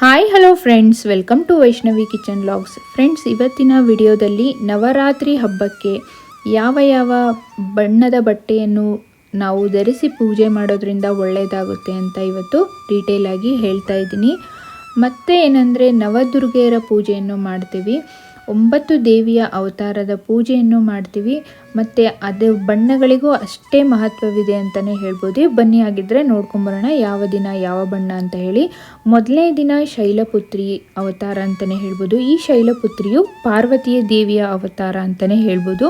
Hi hello friends welcome to Vaishnavi kitchen vlogs friends ಇವತ್ತಿನ ವಿಡಿಯೋದಲ್ಲಿ ನವರಾತ್ರಿ ಹಬ್ಬಕ್ಕೆ ಯಾವ ಯಾವ ಬಣ್ಣದ ಬಟ್ಟೆಯನ್ನು ನಾವು ಧರಿಸಿ ಪೂಜೆ ಮಾಡೋದ್ರಿಂದ ಒಳ್ಳೆಯದಾಗುತ್ತೆ ಅಂತ ಇವತ್ತು ಡೀಟೇಲಾಗಿ ಹೇಳ್ತಾ ಇದ್ದೀನಿ. ಮತ್ತೆ ಏನಂದರೆ ನವದುರ್ಗೆಯರ ಪೂಜೆಯನ್ನು ಮಾಡ್ತೀವಿ. ಒಂಬತ್ತು ದೇವಿಯ ಅವತಾರದ ಪೂಜೆಯನ್ನು ಮಾಡ್ತೀವಿ. ಮತ್ತು ಅದು ಬಣ್ಣಗಳಿಗೂ ಅಷ್ಟೇ ಮಹತ್ವವಿದೆ ಅಂತಲೇ ಹೇಳ್ಬೋದು. ಬನ್ನಿ ಆಗಿದ್ದರೆ ನೋಡ್ಕೊಂಬರೋಣ ಯಾವ ದಿನ ಯಾವ ಬಣ್ಣ ಅಂತ ಹೇಳಿ. ಮೊದಲನೇ ದಿನ ಶೈಲಪುತ್ರಿ ಅವತಾರ ಅಂತಲೇ ಹೇಳ್ಬೋದು. ಈ ಶೈಲಪುತ್ರಿಯು ಪಾರ್ವತಿಯ ದೇವಿಯ ಅವತಾರ ಅಂತಲೇ ಹೇಳ್ಬೋದು.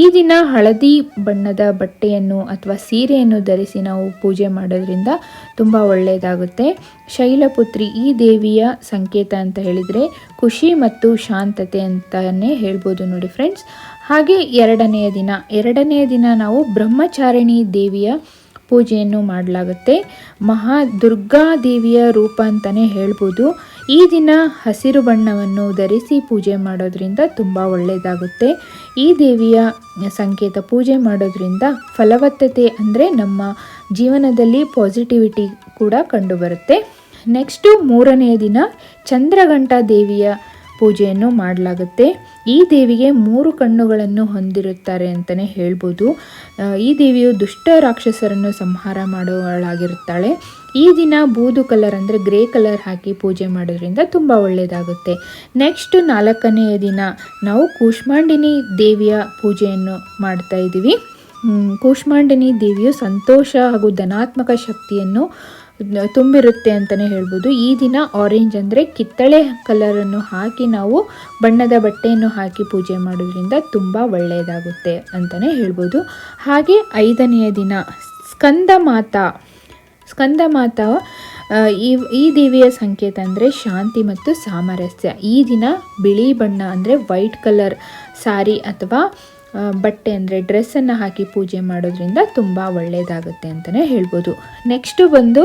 ಈ ದಿನ ಹಳದಿ ಬಣ್ಣದ ಬಟ್ಟೆಯನ್ನು ಅಥವಾ ಸೀರೆಯನ್ನು ಧರಿಸಿ ನಾವು ಪೂಜೆ ಮಾಡೋದ್ರಿಂದ ತುಂಬ ಒಳ್ಳೆಯದಾಗುತ್ತೆ. ಶೈಲಪುತ್ರಿ ಈ ದೇವಿಯ ಸಂಕೇತ ಅಂತ ಹೇಳಿದರೆ ಖುಷಿ ಮತ್ತು ಶಾಂತತೆ ಅಂತಲೇ ಹೇಳ್ಬೋದು ನೋಡಿ ಫ್ರೆಂಡ್ಸ್ ಹಾಗೆ ಎರಡನೆಯ ದಿನ. ಎರಡನೆಯ ದಿನ ನಾವು ಬ್ರಹ್ಮಚಾರಿಣಿ ದೇವಿಯ ಪೂಜೆಯನ್ನು ಮಾಡಲಾಗುತ್ತೆ. ಮಹಾ ದುರ್ಗಾ ದೇವಿಯ ರೂಪ ಅಂತಲೇ ಹೇಳ್ಬೋದು. ಈ ದಿನ ಹಸಿರು ಬಣ್ಣವನ್ನು ಧರಿಸಿ ಪೂಜೆ ಮಾಡೋದ್ರಿಂದ ತುಂಬ ಒಳ್ಳೆಯದಾಗುತ್ತೆ ಈ ದೇವಿಯ ಸಂಕೇತ ಪೂಜೆ ಮಾಡೋದ್ರಿಂದ ಫಲವತ್ತತೆ ಅಂದರೆ ನಮ್ಮ ಜೀವನದಲ್ಲಿ ಪಾಸಿಟಿವಿಟಿ ಕೂಡ ಕಂಡುಬರುತ್ತೆ. ನೆಕ್ಸ್ಟು ಮೂರನೆಯ ದಿನ ಚಂದ್ರಗಂಟ ದೇವಿಯ ಪೂಜೆಯನ್ನು ಮಾಡಲಾಗುತ್ತೆ. ಈ ದೇವಿಗೆ ಮೂರು ಕಣ್ಣುಗಳನ್ನು ಹೊಂದಿರುತ್ತಾರೆ ಅಂತಲೇ ಹೇಳ್ಬೋದು. ಈ ದೇವಿಯು ದುಷ್ಟ ರಾಕ್ಷಸರನ್ನು ಸಂಹಾರ ಮಾಡುವಳಾಗಿರುತ್ತಾಳೆ ಈ ದಿನ ಬೂದು ಕಲರ್ ಅಂದರೆ ಗ್ರೇ ಕಲರ್ ಹಾಕಿ ಪೂಜೆ ಮಾಡೋದ್ರಿಂದ ತುಂಬ ಒಳ್ಳೆಯದಾಗುತ್ತೆ ನೆಕ್ಸ್ಟ್ ನಾಲ್ಕನೆಯ ದಿನ ನಾವು ಕೂಷ್ಮಾಂಡಿನಿ ದೇವಿಯ ಪೂಜೆಯನ್ನು ಮಾಡ್ತಾ ಇದ್ದೀವಿ. ಕೂಷ್ಮಾಂಡಿನಿ ದೇವಿಯು ಸಂತೋಷ ಹಾಗೂ ಧನಾತ್ಮಕ ಶಕ್ತಿಯನ್ನು ತುಂಬಿರುತ್ತೆ ಅಂತಲೇ ಹೇಳ್ಬೋದು. ಈ ದಿನ ಆರೆಂಜ್ ಅಂದರೆ ಕಿತ್ತಳೆ ಕಲರನ್ನು ಹಾಕಿ ನಾವು ಬಣ್ಣದ ಬಟ್ಟೆಯನ್ನು ಹಾಕಿ ಪೂಜೆ ಮಾಡೋದ್ರಿಂದ ತುಂಬ ಒಳ್ಳೆಯದಾಗುತ್ತೆ ಅಂತಲೇ ಹೇಳ್ಬೋದು. ಹಾಗೆ ಐದನೆಯ ದಿನ ಸ್ಕಂದ ಮಾತಾ. ಸ್ಕಂದ ಮಾತಾ ಈ ಈ ದೇವಿಯ ಸಂಕೇತ ಅಂದರೆ ಶಾಂತಿ ಮತ್ತು ಸಾಮರಸ್ಯ. ಈ ದಿನ ಬಿಳಿ ಬಣ್ಣ ಅಂದರೆ ವೈಟ್ ಕಲರ್ ಸಾರಿ ಅಥವಾ ಬಟ್ಟೆ ಅಂದರೆ ಡ್ರೆಸ್ಸನ್ನು ಹಾಕಿ ಪೂಜೆ ಮಾಡೋದ್ರಿಂದ ತುಂಬ ಒಳ್ಳೆಯದಾಗುತ್ತೆ ಅಂತಲೇ ಹೇಳ್ಬೋದು. ನೆಕ್ಸ್ಟು ಬಂದು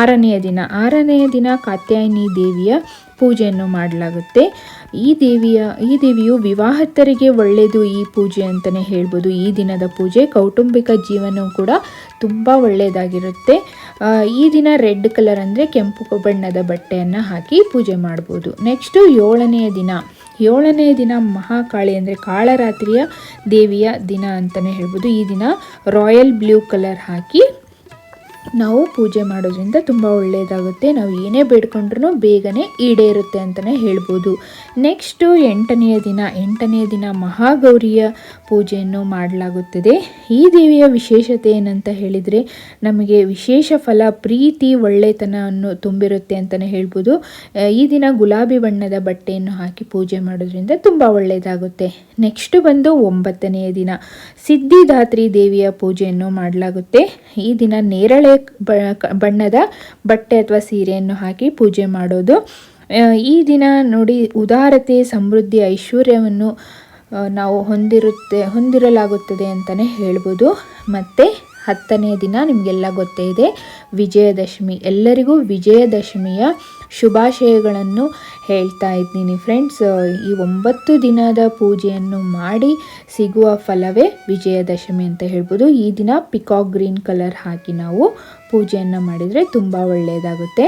ಆರನೆಯ ದಿನ. ಆರನೆಯ ದಿನ ಕಾತ್ಯಾಯಿನಿ ದೇವಿಯ ಪೂಜೆಯನ್ನು ಮಾಡಲಾಗುತ್ತೆ. ಈ ದೇವಿಯ, ಈ ದೇವಿಯು ವಿವಾಹಿತರಿಗೆ ಒಳ್ಳೆಯದು ಈ ಪೂಜೆ ಅಂತಲೇ ಹೇಳ್ಬೋದು. ಈ ದಿನದ ಪೂಜೆ ಕೌಟುಂಬಿಕ ಜೀವನವು ಕೂಡ ತುಂಬ ಒಳ್ಳೆಯದಾಗಿರುತ್ತೆ ಈ ದಿನ ರೆಡ್ ಕಲರ್ ಅಂದರೆ ಕೆಂಪು ಬಣ್ಣದ ಬಟ್ಟೆಯನ್ನು ಹಾಕಿ ಪೂಜೆ ಮಾಡ್ಬೋದು. ನೆಕ್ಸ್ಟು ಏಳನೆಯ ದಿನ. ಏಳನೇ ದಿನ ಮಹಾಕಾಳಿ ಅಂದರೆ ಕಾಳರಾತ್ರಿಯ ದೇವಿಯ ದಿನ ಅಂತಲೇ ಹೇಳ್ಬೋದು. ಈ ದಿನ ರಾಯಲ್ ಬ್ಲೂ ಕಲರ್ ಹಾಕಿ ನಾವು ಪೂಜೆ ಮಾಡೋದ್ರಿಂದ ತುಂಬ ಒಳ್ಳೆಯದಾಗುತ್ತೆ ನಾವು ಏನೇ ಬೇಡ್ಕೊಂಡ್ರೂ ಬೇಗನೆ ಈಡೇರುತ್ತೆ ಅಂತಲೇ ಹೇಳ್ಬೋದು. ನೆಕ್ಸ್ಟು ಎಂಟನೆಯ ದಿನ ಎಂಟನೆಯ ದಿನ ಮಹಾಗೌರಿಯ ಪೂಜೆಯನ್ನು ಮಾಡಲಾಗುತ್ತದೆ. ಈ ದೇವಿಯ ವಿಶೇಷತೆ ಏನಂತ ಹೇಳಿದರೆ, ನಮಗೆ ವಿಶೇಷ ಫಲ, ಪ್ರೀತಿ, ಒಳ್ಳೆತನವನ್ನು ತುಂಬಿರುತ್ತೆ ಅಂತಲೇ ಹೇಳ್ಬೋದು. ಈ ದಿನ ಗುಲಾಬಿ ಬಣ್ಣದ ಬಟ್ಟೆಯನ್ನು ಹಾಕಿ ಪೂಜೆ ಮಾಡೋದ್ರಿಂದ ತುಂಬ ಒಳ್ಳೆಯದಾಗುತ್ತೆ ನೆಕ್ಸ್ಟ್ ಬಂದು ಒಂಬತ್ತನೆಯ ದಿನ, ಸಿದ್ಧಿದಾತ್ರಿ ದೇವಿಯ ಪೂಜೆಯನ್ನು ಮಾಡಲಾಗುತ್ತೆ. ಈ ದಿನ ನೇರಳೆ ಬಣ್ಣದ ಬಟ್ಟೆ ಅಥವಾ ಸೀರೆಯನ್ನು ಹಾಕಿ ಪೂಜೆ ಮಾಡೋದು. ಈ ದಿನ ನೋಡಿ ಉದಾರತೆ, ಸಮೃದ್ಧಿ, ಐಶ್ವರ್ಯವನ್ನು ನಾವು ಹೊಂದಿರುತ್ತೆ, ಹೊಂದಿರಲಾಗುತ್ತದೆ ಅಂತಲೇ ಹೇಳ್ಬೋದು. ಮತ್ತು ಹತ್ತನೇ ದಿನ ನಿಮಗೆಲ್ಲ ಗೊತ್ತೇ ಇದೆ. ವಿಜಯದಶಮಿ. ಎಲ್ಲರಿಗೂ ವಿಜಯದಶಮಿಯ ಶುಭಾಶಯಗಳನ್ನು ಹೇಳ್ತಾ ಇದ್ದೀನಿ ಫ್ರೆಂಡ್ಸ್ ಈ ಒಂಬತ್ತು ದಿನದ ಪೂಜೆಯನ್ನು ಮಾಡಿ ಸಿಗುವ ಫಲವೇ ವಿಜಯದಶಮಿ ಅಂತ ಹೇಳ್ಬೋದು. ಈ ದಿನ ಪಿಕಾಕ್ ಗ್ರೀನ್ ಕಲರ್ ಹಾಕಿ ನಾವು ಪೂಜೆಯನ್ನು ಮಾಡಿದರೆ ತುಂಬ ಒಳ್ಳೆಯದಾಗುತ್ತೆ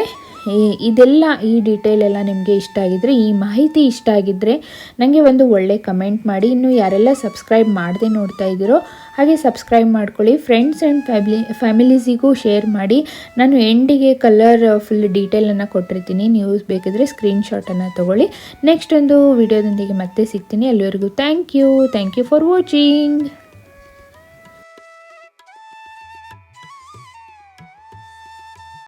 ಇದೆಲ್ಲ ಈ ಡೀಟೇಲ್ ಎಲ್ಲ ನಿಮಗೆ ಇಷ್ಟ ಆಗಿದ್ದರೆ ಈ ಮಾಹಿತಿ ಇಷ್ಟ ಆಗಿದ್ದರೆ ನನಗೆ ಒಂದು ಒಳ್ಳೆ ಕಮೆಂಟ್ ಮಾಡಿ. ಇನ್ನು ಯಾರೆಲ್ಲ ಸಬ್ಸ್ಕ್ರೈಬ್ ಮಾಡದೆ ನೋಡ್ತಾ ಇದ್ದೀರೋ, ಹಾಗೆ ಸಬ್ಸ್ಕ್ರೈಬ್ ಮಾಡ್ಕೊಳ್ಳಿ. ಫ್ರೆಂಡ್ಸ್ ಆ್ಯಂಡ್ ಫ್ಯಾಮಿಲಿ ಫ್ಯಾಮಿಲೀಸಿಗೂ ಶೇರ್ ಮಾಡಿ. ನಾನು ಎಂಡಿಗೆ ಕಲರ್ ಫುಲ್ ಡೀಟೇಲನ್ನು ಕೊಟ್ಟಿರ್ತೀನಿ. ನೀವು ಬೇಕಿದ್ರೆ ಸ್ಕ್ರೀನ್ಶಾಟನ್ನು ತೊಗೊಳ್ಳಿ. ನೆಕ್ಸ್ಟ್ ಒಂದು ವಿಡಿಯೋದೊಂದಿಗೆ ಮತ್ತೆ ಸಿಗ್ತೀನಿ. ಅಲ್ಲಿವರೆಗೂ thank you thank you for watching